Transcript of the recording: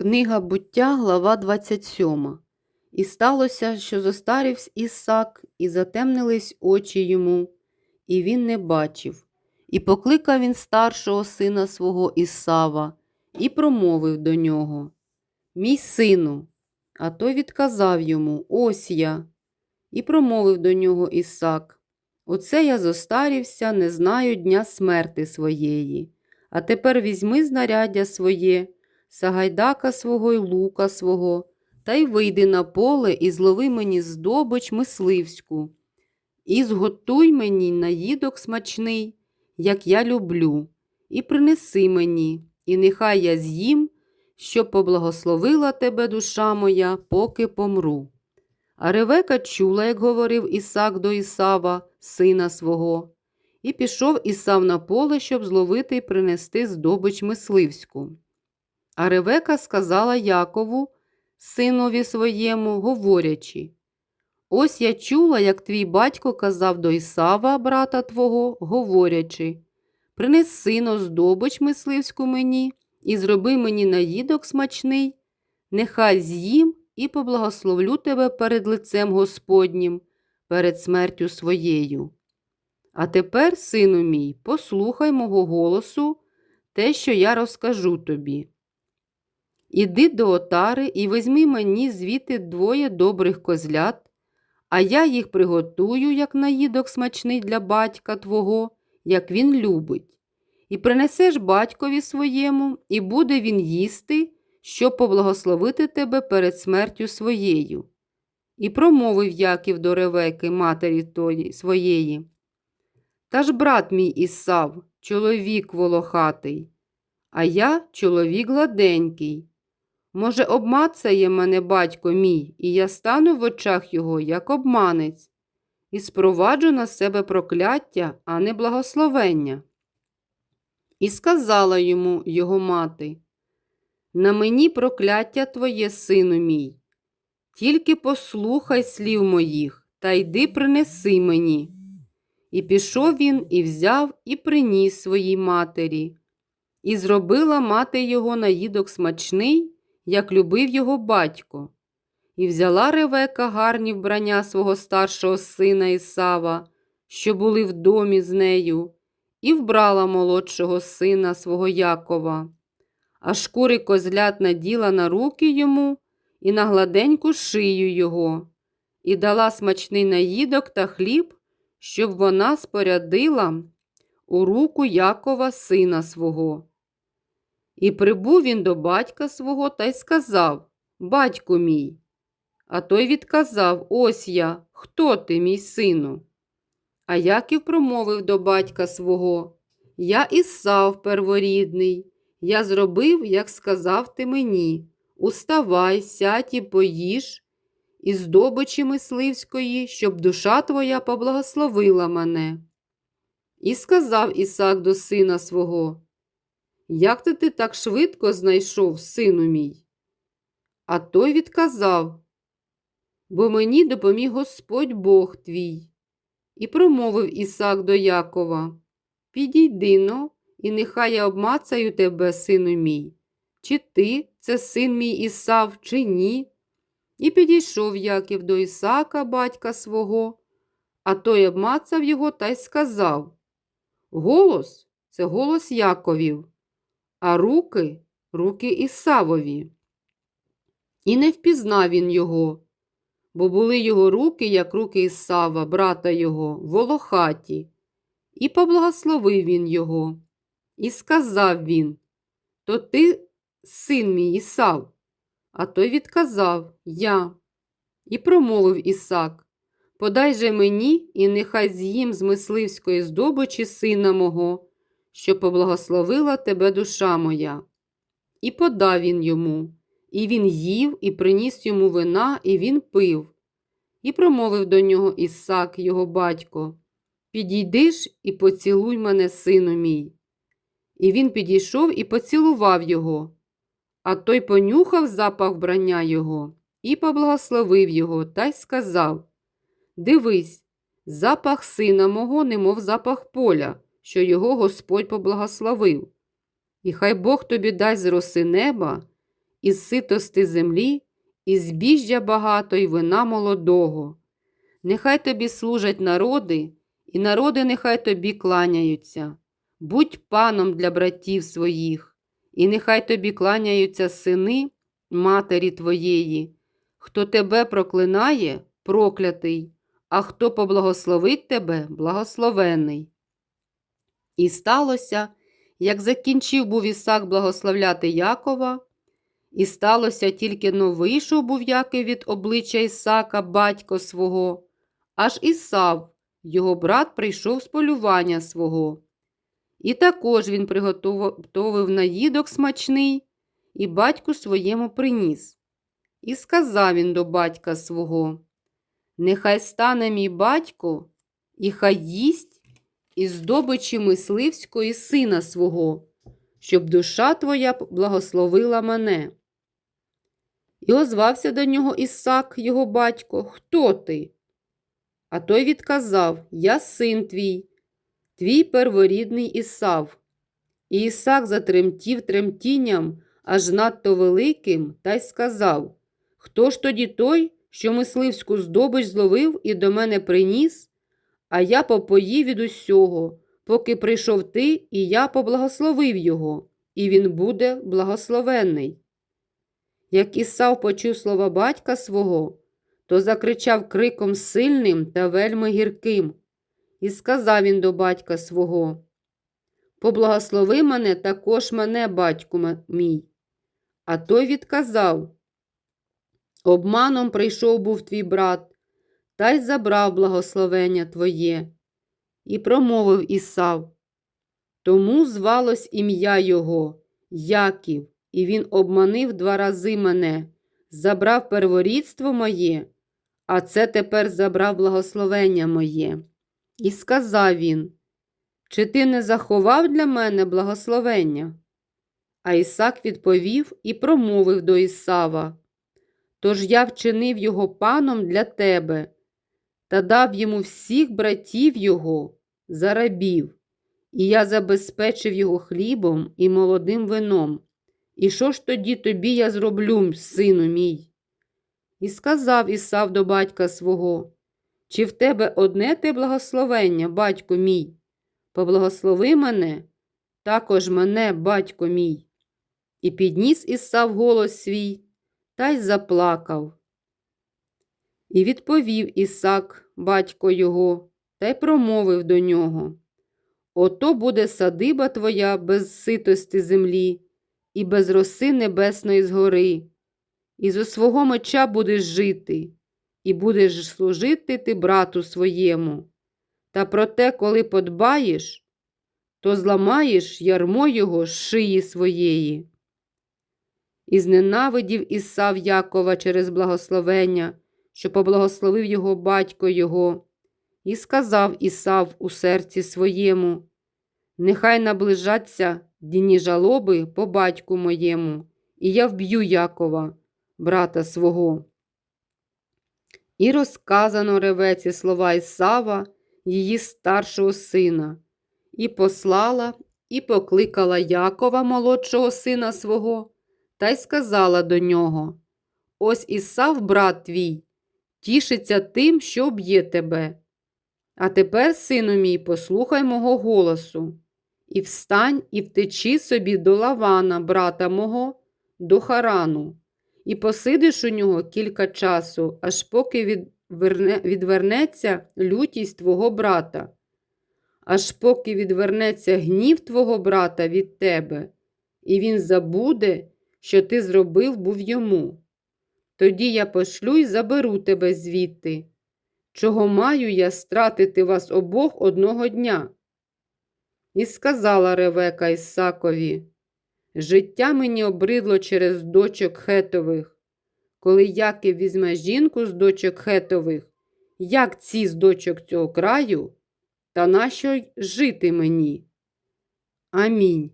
Книга буття, глава 27. І сталося, що зостарівсь Ісак, і затемнились очі йому, і він не бачив. І покликав він старшого сина свого Ісава, і промовив до нього: Мій сину. А той відказав йому: Ось я. І промовив до нього Ісак: Оце я зостарівся, не знаю дня смерти своєї. А тепер візьми знаряддя своє сагайдака свого й лука свого, та й вийди на поле і злови мені здобич мисливську, і зготуй мені наїдок смачний, як я люблю, і принеси мені, і нехай я з'їм, щоб поблагословила тебе душа моя, поки помру. А Ревека чула, як говорив Ісак до Ісава, сина свого, і пішов Ісав на поле, щоб зловити й принести здобич мисливську. А Ревека сказала Якову, синові своєму, говорячи: Ось я чула, як твій батько казав до Ісава, брата твого, говорячи: Принеси но здобич мисливську мені і зроби мені наїдок смачний, нехай з'їм і поблагословлю тебе перед лицем Господнім, перед смертю своєю. А тепер, сину мій, послухай мого голосу, те, що я розкажу тобі. Іди до отари і візьми мені звідти двоє добрих козлят, а я їх приготую, як наїдок смачний для батька твого, як він любить. І принесеш батькові своєму, і буде він їсти, щоб поблагословити тебе перед смертю своєю. І промовив Яків до Ревеки, матері тої своєї. Та ж брат мій Ісав, чоловік волохатий, а я чоловік гладенький. Може, обмацає мене батько мій, і я стану в очах його, як обманець, і спроваджу на себе прокляття, а не благословення. І сказала йому його мати: На мені прокляття твоє, сину мій, тільки послухай слів моїх, та йди принеси мені. І пішов він, і взяв, і приніс своїй матері, і зробила мати його наїдок смачний як любив його батько. І взяла Ревека гарні вбрання свого старшого сина Ісава, що були в домі з нею, і вбрала молодшого сина свого Якова, а шкури козлят наділа на руки йому і на гладеньку шию його, і дала смачний наїдок та хліб, щоб вона спорядила у руку Якова сина свого. І прибув він до батька свого та й сказав Батьку мій. А той відказав Ось я, хто ти, мій сину? А Яків промовив до батька свого Я Ісав перворідний, я зробив, як сказав ти мені. Уставай, сядь і поїж із здобичі мисливської, щоб душа твоя поблагословила мене. І сказав Ісак до сина свого як ти ти так швидко знайшов, сину мій? А той відказав, бо мені допоміг Господь Бог твій. І промовив Ісак до Якова: Підійди но, і нехай я обмацаю тебе, сину мій, чи ти це син мій Ісав, чи ні? І підійшов Яків до Ісака, батька свого, а той обмацав його та й сказав: Голос це голос Яковів а руки руки Ісавові. І не впізнав він його, бо були його руки, як руки Ісава, брата його, волохаті, і поблагословив він його. І сказав він То ти син мій Ісав. А той відказав Я. І промовив Ісак Подай же мені, і нехай з'їм з мисливської здобичі сина мого що поблагословила тебе душа моя. І подав він йому, і він їв, і приніс йому вина, і він пив, і промовив до нього Ісак, його батько: Підійди ж і поцілуй мене, сину мій. І він підійшов і поцілував його, а той понюхав запах вбрання його і поблагословив його та й сказав: Дивись, запах сина мого, немов запах поля що його Господь поблагословив. І хай Бог тобі дасть з роси неба і ситости землі, і збіжжя багато, і вина молодого. Нехай тобі служать народи, і народи нехай тобі кланяються. Будь паном для братів своїх, і нехай тобі кланяються сини матері твоєї. Хто тебе проклинає, проклятий, а хто поблагословить тебе, благословений. І сталося, як закінчив був Ісак благословляти Якова, і сталося тільки но вийшов був Яків від обличчя Ісака, батько свого, аж Ісав, його брат, прийшов з полювання свого. І також він приготовив наїдок смачний і батьку своєму приніс. І сказав він до батька свого: Нехай стане мій батько, і хай їсть із здобичі мисливської сина свого, щоб душа твоя благословила мене. І озвався до нього Ісак, його батько, Хто ти? А той відказав Я син твій, твій перворідний Ісав. І Ісак затремтів тремтінням аж надто великим, та й сказав Хто ж тоді той, що мисливську здобич зловив і до мене приніс, а я попоїв від усього, поки прийшов ти, і я поблагословив його, і він буде благословенний. Як Ісав почув слова батька свого, то закричав криком сильним та вельми гірким, і сказав він до батька свого Поблагослови мене також мене, батьку мій. А той відказав Обманом прийшов був твій брат, та й забрав благословення твоє, і промовив Ісав. Тому звалось ім'я його, Яків, і він обманив два рази мене, забрав перворідство моє, а це тепер забрав благословення моє. І сказав він: Чи ти не заховав для мене благословення? А Ісак відповів і промовив до Ісава. Тож я вчинив його паном для тебе та дав йому всіх братів його за рабів, і я забезпечив його хлібом і молодим вином. І що ж тоді тобі я зроблю, сину мій? І сказав Ісав до батька свого, чи в тебе одне те благословення, батько мій? Поблагослови мене, також мене, батько мій. І підніс Ісав голос свій та й заплакав. І відповів Ісак, батько його, та й промовив до нього Ото буде садиба твоя без ситості землі, і без роси небесної згори, і зо свого меча будеш жити, і будеш служити ти брату своєму. Та проте, коли подбаєш, то зламаєш ярмо його з шиї своєї. І зненавидів Ісав Якова через благословення, що поблагословив його батько його, і сказав Ісав у серці своєму: Нехай наближаться дні жалоби по батьку моєму, і я вб'ю Якова, брата свого. І розказано ревеці слова Ісава, її старшого сина, і послала, і покликала Якова, молодшого сина свого та й сказала до нього Ось Ісав, брат твій, тішиться тим, що б'є тебе. А тепер, сину мій, послухай мого голосу, і встань і втечи собі до Лавана, брата мого, до Харану, і посидиш у нього кілька часу, аж поки відверне, відвернеться лютість твого брата, аж поки відвернеться гнів твого брата від тебе, і він забуде що ти зробив був йому. Тоді я пошлю й заберу тебе звідти. Чого маю я стратити вас обох одного дня? І сказала Ревека Ісакові, життя мені обридло через дочок хетових. Коли Яків візьме жінку з дочок хетових, як ці з дочок цього краю, та нащо жити мені? Амінь.